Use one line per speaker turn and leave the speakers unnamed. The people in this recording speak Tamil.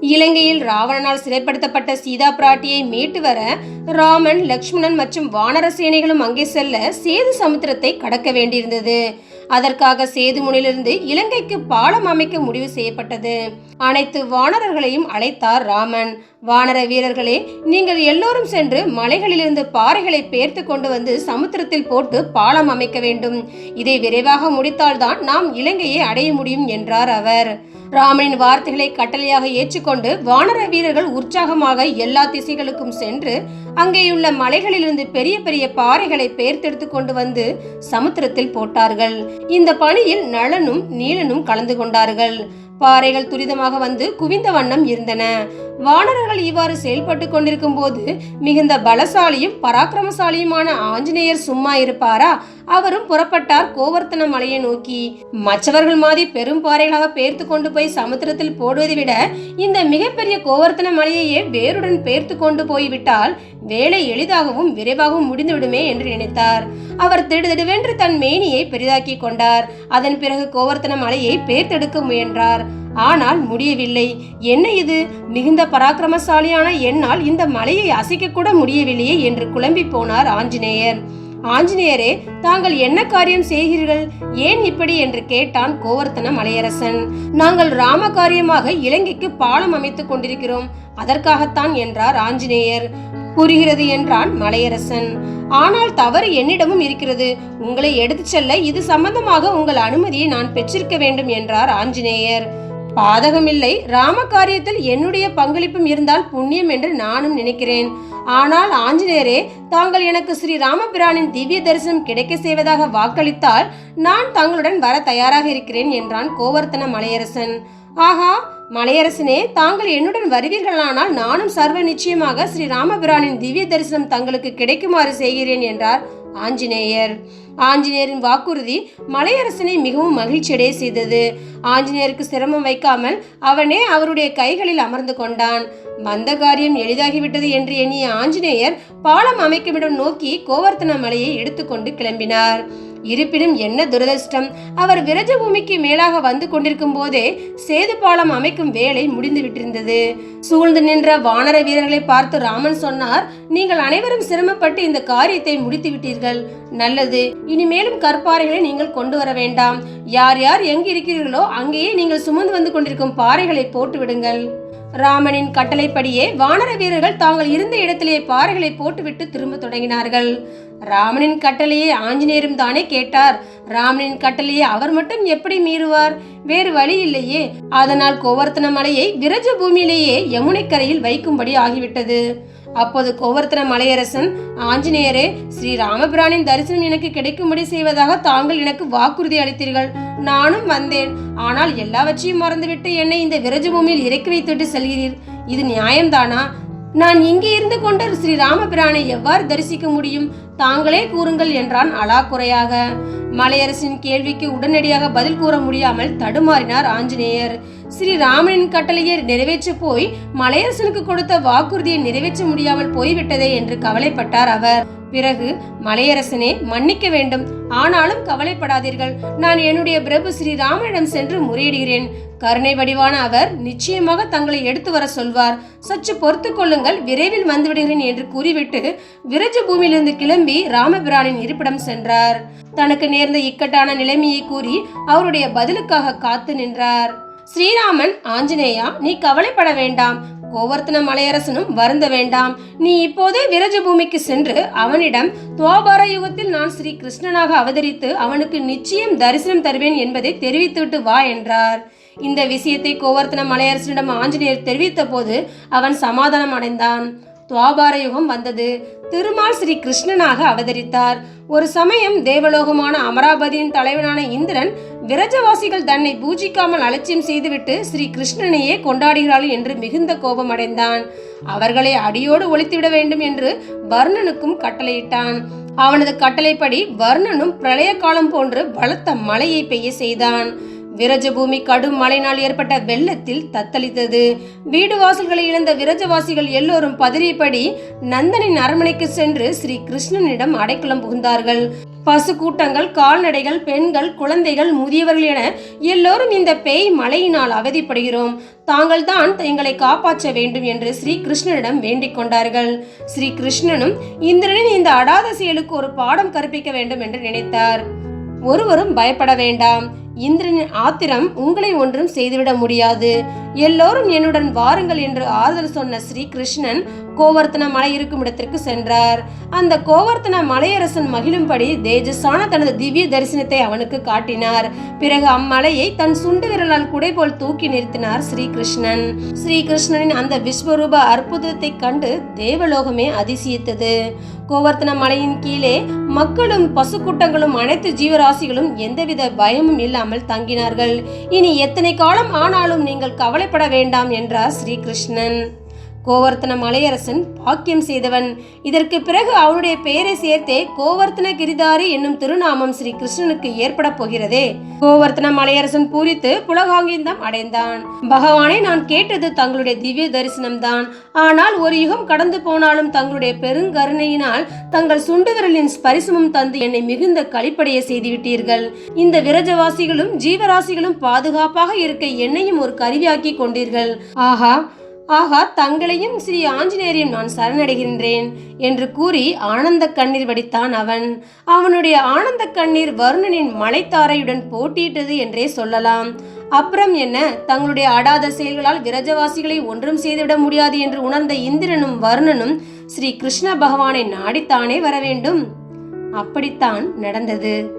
இலங்கையில் ராவணனால் சிறைப்படுத்தப்பட்ட சீதா பிராட்டியை மீட்டு வர ராமன் லக்ஷ்மணன் மற்றும் வானர சேனைகளும் அங்கே செல்ல சேது சமுத்திரத்தை கடக்க வேண்டியிருந்தது. அதற்காக சேதுமுனையிலிருந்து இலங்கைக்கு பாலம் அமைக்க முடிவு செய்யப்பட்டது. அனைத்து வானரர்களையும் அழைத்தார் ராமன். வானர வீரர்களே நீங்கள் எல்லோரும் சென்று மலைகளிலிருந்து பாறைகளை பேர்த்து கொண்டு வந்து சமுத்திரத்தில் போட்டு பாலம் அமைக்க வேண்டும். இதை விரைவாக முடித்தால்தான் நாம் இலங்கையை அடைய முடியும் என்றார் அவர். ராமனின் வார்த்தைகளை கட்டளையாக ஏற்றுக்கொண்டு வானர வீரர்கள் உற்சாகமாக எல்லா திசைகளுக்கும் சென்று அங்கேயுள்ள மலைகளிலிருந்து பெரிய பெரிய பாறைகளை பெயர்த்தெடுத்து கொண்டு வந்து சமுத்திரத்தில் போட்டார்கள். இந்த பணியில் நளனும் நீலனும் கலந்து கொண்டார்கள். பாறைகள் துரிதமாக வந்து குவிந்த வண்ணம் இருந்தன. வானரர்கள் இவ்வாறு செயல்பட்டு கொண்டிருக்கும் போது மிகுந்த பலசாலியும் பராக்கிரமசாலியுமான ஆஞ்சநேயர் சும்மா இருப்பாரா? அவரும் புறப்பட்டார் கோவர்த்தன மலையை நோக்கி. மற்றவர்கள் மாதிரி பெரும் பாறைகளாக பெயர்த்து கொண்டு போய் சமுத்திரத்தில் போடுவதை விட இந்த மிகப்பெரிய கோவர்த்தன மலையையே வேருடன் பெயர்த்து கொண்டு போய்விட்டால் வேலை எளிதாகவும் விரைவாகவும் முடிந்துவிடுமே என்று நினைத்தார். அவர் திடுதிடுவென்று தன் மேனியை பெரிதாக்கி கொண்டார். அதன் பிறகு கோவர்த்தன மலையை பேர்த்தெடுக்க முயன்றார். ஆனால் முடியவில்லை. என்ன இது? மிகுந்த பராக்கிரமசாலியான என்னால் இந்த மலையை அசைக்க கூட முடியவில்லையே என்று குழம்பி போனார் ஆஞ்சநேயர். ஆஞ்சநேயரே தாங்கள் என்ன காரியம் செய்கிறீர்கள்? ஏன் இப்படி என்று கேட்டான் கோவர்த்தன மலையரசன். நாங்கள் ராம காரியமாக இலங்கைக்கு பாலம் அமைத்துக் கொண்டிருக்கிறோம். அதற்காகத்தான் என்றார் ஆஞ்சநேயர். புரிகிறது என்றான் மலையரசன். ஆனால் தவறு என்னிடமும் இருக்கிறது. உங்களை எடுத்துச் செல்ல இது சம்பந்தமாக உங்கள் அனுமதியை நான் பெற்றிருக்க வேண்டும் என்றார் ஆஞ்சநேயர். பாதகமில்லை. ராம காரியத்தில் என்னுடைய பங்களிப்பும் இருந்தால் புண்ணியம் என்று நானும் நினைக்கிறேன். ஆனால் ஆஞ்சநேயரே தாங்கள் எனக்கு ஸ்ரீ ராமபிரானின் திவ்ய தரிசனம் கிடைக்க செய்வதாக வாக்களித்தால் நான் தங்களுடன் வர தயாராக இருக்கிறேன் என்றான் கோவர்த்தன மலையரசன். ஆஹா மலையரசனே தாங்கள் என்னுடன் வருவீர்களானால் நானும் சர்வ நிச்சயமாக ஸ்ரீ ராமபிரானின் திவ்ய தரிசனம் தங்களுக்கு கிடைக்குமாறு செய்கிறேன் என்றார் ஆஞ்சநேயர். ஆஞ்சநேயரின் வாக்குறுதி மலையரசனை மிகவும் மகிழ்ச்சியடைய செய்தது. ஆஞ்சநேயருக்கு சிரமம் வைக்காமல் அவனே அவருடைய கைகளில் அமர்ந்து கொண்டான். வந்த காரியம் எளிதாகிவிட்டது என்று எண்ணிய ஆஞ்சநேயர் பாலம் அமைக்குமிடம் நோக்கி கோவர்த்தன மலையை எடுத்துக்கொண்டு கிளம்பினார். இருப்பினும் என்ன துரதிருஷ்டம்? அவர் விரஜபூமிக்கு மேலாக வந்து கொண்டிருக்கும் போதே சேது பாலம் அமைக்கும் வேலை முடிந்து விட்டிருந்தது. சூழ்ந்து நின்ற வானர வீரர்களை பார்த்து ராமன் சொன்னார் நீங்கள் அனைவரும் சிரமப்பட்டு இந்த காரியத்தை முடித்து விட்டீர்கள். நல்லது. இனிமேலும் கற்பாறைகளை நீங்கள் கொண்டு வர வேண்டாம். யார் யார் எங்கு இருக்கிறீர்களோ அங்கேயே நீங்கள் சுமந்து வந்து கொண்டிருக்கும் பாறைகளை போட்டு விடுங்கள். ராமனின் கட்டளைப்படியே வானர வீரர்கள் தாங்கள் இருந்த இடத்திலேயே பாறைகளை போட்டுவிட்டு திரும்ப தொடங்கினார்கள். ராமனின் கட்டளையை ஆஞ்சநேயரும் தானே கேட்டார். ராமனின் கட்டளையை அவர் மட்டும் எப்படி மீறுவார்? வேறு வழி இல்லையே. அதனால் கோவர்த்தன மலையை விரஜ பூமியிலேயே யமுனைக்கரையில் வைக்கும்படி ஆகிவிட்டது. அப்போது கோவர்த்தன மலையரசன் ஆஞ்சநேயரே ஸ்ரீ ராமபிரானின் தரிசனம் எனக்கு கிடைக்கும்படி செய்வதாக தாங்கள் எனக்கு வாக்குறுதி அளித்தீர்கள். நானும் வந்தேன். ஆனால் எல்லாவற்றையும் மறந்துவிட்டு என்னை இந்த விரஜ பூமியில் இறக்கி வைத்துவிட்டு செல்கிறீர். இது நியாயம்தானா? நான் இங்கே இருந்து கொண்டு ஸ்ரீ ராமபிரானை எவ்வாறு தரிசிக்க முடியும்? தாங்களே கூறுங்கள் என்றான் அலாக்குறையாக. மலையரசின் கேள்விக்கு உடனடியாக பதில் கூற முடியாமல் தடுமாறினார் ஆஞ்சநேயர். ஸ்ரீ ராமனின் கட்டளையை நிறைவேற்ற போய் மலையரசனுக்கு கொடுத்த வாக்குறுதியை நிறைவேற்ற முடியாமல் போய்விட்டதே என்று கவலைப்பட்டார் அவர். பிறகு மலையரசனே மன்னிக்க வேண்டும். ஆனாலும் கவலைப்படாதீர்கள். நான் என்னுடைய பிரபு ஸ்ரீ ராமனிடம் சென்று முறையிடுகிறேன். கருணை வடிவான அவர் நிச்சயமாக தங்களை எடுத்து வர சொல்வார். சற்று பொறுத்து கொள்ளுங்கள் விரைவில் வந்துவிடுகிறேன் என்று கூறிவிட்டு விரஜ பூமியிலிருந்து கிளம்பி ராமபிரானின் இருப்பிடம் சென்றார். தனக்கு நேர்ந்த இக்கட்டான நிலைமையை கூறி அவருடைய பதிலுக்காக காத்து நின்றார். ஸ்ரீராமன் ஆஞ்சநேயா நீ கவலைப்பட வேண்டாம். கோவர்த்தன மலையரசனும் வருந்த வேண்டாம். நீ இப்போதே விரஜ பூமிக்கு சென்று அவனிடம் துவாபார யுகத்தில் நான் ஸ்ரீ கிருஷ்ணனாக அவதரித்து அவனுக்கு நிச்சயம் தரிசனம் தருவேன் என்பதை தெரிவித்துவிட்டு வா என்றார். இந்த விஷயத்தை கோவர்த்தன மலையரசனிடம் ஆஞ்சநேயர் தெரிவித்த போது அவன் சமாதானம் அடைந்தான் துவாபார யுகம் வந்தது. திருமால் ஸ்ரீ கிருஷ்ணனாக அவதரித்தார். ஒரு சமயம் தேவலோகமான அமராவதியின் தலைவனான இந்திரன் விரஜவாசிகள் தன்னை பூஜிக்காமல் அலட்சியம் செய்துவிட்டு ஸ்ரீ கிருஷ்ணனையே கொண்டாடுகிறாள் என்று மிகுந்த கோபம் அடைந்தான் அவர்களை அடியோடு ஒழித்துவிட வேண்டும் என்று வர்ணனுக்கும் கட்டளையிட்டான். அவனது கட்டளைப்படி வர்ணனும் பிரளய காலம் போன்று பலத்த மழையை பெய்ய செய்தான். விரஜபூமி கடும் மழையினால் ஏற்பட்ட வெள்ளத்தில் தத்தளித்தது. வீடு வாசல்களை இழந்த விரஜவாசிகள் எல்லோரும் பதறியபடி நந்தனின் அரண்மனைக்கு சென்று ஸ்ரீ கிருஷ்ணனிடம் அடைக்கலம் புகுந்தார்கள். பசு கூட்டங்கள் கால்நடைகள் பெண்கள் குழந்தைகள் முதியவர்கள் என எல்லோரும் இந்த பேய் மழையினால் அவதிப்படுகிறோம். தாங்கள் தான் எங்களை காப்பாற்ற வேண்டும் என்று ஸ்ரீ கிருஷ்ணனிடம் வேண்டிக் கொண்டார்கள். ஸ்ரீ கிருஷ்ணனும் இந்திரனின் இந்த அடாத செயலுக்கு ஒரு பாடம் கற்பிக்க வேண்டும் என்று நினைத்தார். ஒருவரும் பயப்பட வேண்டாம். இந்திரனின் ஆத்திரம் உங்களை ஒன்றும் செய்துவிட முடியாது. எல்லோரும் என்னுடன் வாருங்கள் என்று ஆறுதல் சொன்ன ஸ்ரீ கிருஷ்ணன் கோவர்த்தன மலை இருக்கும் இடத்திற்கு சென்றார். அந்த கோவர்த்தன மலையரசன் மகிழும்படி தேஜஸான தனது திவ்ய தரிசனத்தை அவனுக்கு காட்டினார். பிறகு அம்மலையை தன் சுண்டு விரலால் குடை போல் தூக்கி நிறுத்தினார் ஸ்ரீகிருஷ்ணன். ஸ்ரீகிருஷ்ணனின் அந்த விஸ்வரூப அற்புதத்தை கண்டு தேவலோகமே அதிசயித்தது. கோவர்த்தன மலையின் கீழே மக்களும் பசுக்கூட்டங்களும் அனைத்து ஜீவராசிகளும் எந்தவித பயமும் இல்லாமல் தங்கினார்கள். இனி எத்தனை காலம் ஆனாலும் நீங்கள் கவலைப்பட வேண்டாம் என்றார் ஸ்ரீகிருஷ்ணன். கோவர்த்தன மலையரசன் பாக்கியம் செய்தவன். இதற்கு பிறகு அவனுடைய பெயரை சேர்த்தே கோவர்த்தன கிரிதாரி என்னும் திருநாமம் ஸ்ரீ கிருஷ்ணனுக்கு ஏற்பட போகிறதே. கோவர்த்தன மலையரசன் பூரித்து புலகாங்கிந்தம் அடைந்தான். பகவானை நான் கேட்டது தங்களுடைய திவ்ய தரிசனம்தான். ஆனால் ஒரு யுகம் கடந்து போனாலும் தங்களுடைய பெருங்கருணையினால் தங்கள் சுண்டு விரலின் ஸ்பரிசமும் தந்து என்னை மிகுந்த களிப்படைய செய்துவிட்டீர்கள். இந்த விரஜவாசிகளும் ஜீவராசிகளும் பாதுகாப்பாக இருக்க என்னையும் ஒரு கருவியாக்கி கொண்டீர்கள். ஆஹா ஆகா தங்களையும் ஸ்ரீ ஆஞ்சநேயரையும் நான் சரணடைகின்றேன் என்று கூறி ஆனந்த கண்ணீர் வடித்தான் அவன். அவனுடைய ஆனந்த கண்ணீர் வருணனின் மலைத்தாரையுடன் போட்டியிட்டது என்றே சொல்லலாம். அப்புறம் என்ன? தங்களுடைய அடாத செயல்களால் விரஜவாசிகளை ஒன்றும் செய்துவிட முடியாது என்று உணர்ந்த இந்திரனும் வருணனும் ஸ்ரீ கிருஷ்ண பகவானை நாடித்தானே வர வேண்டும்? அப்படித்தான் நடந்தது.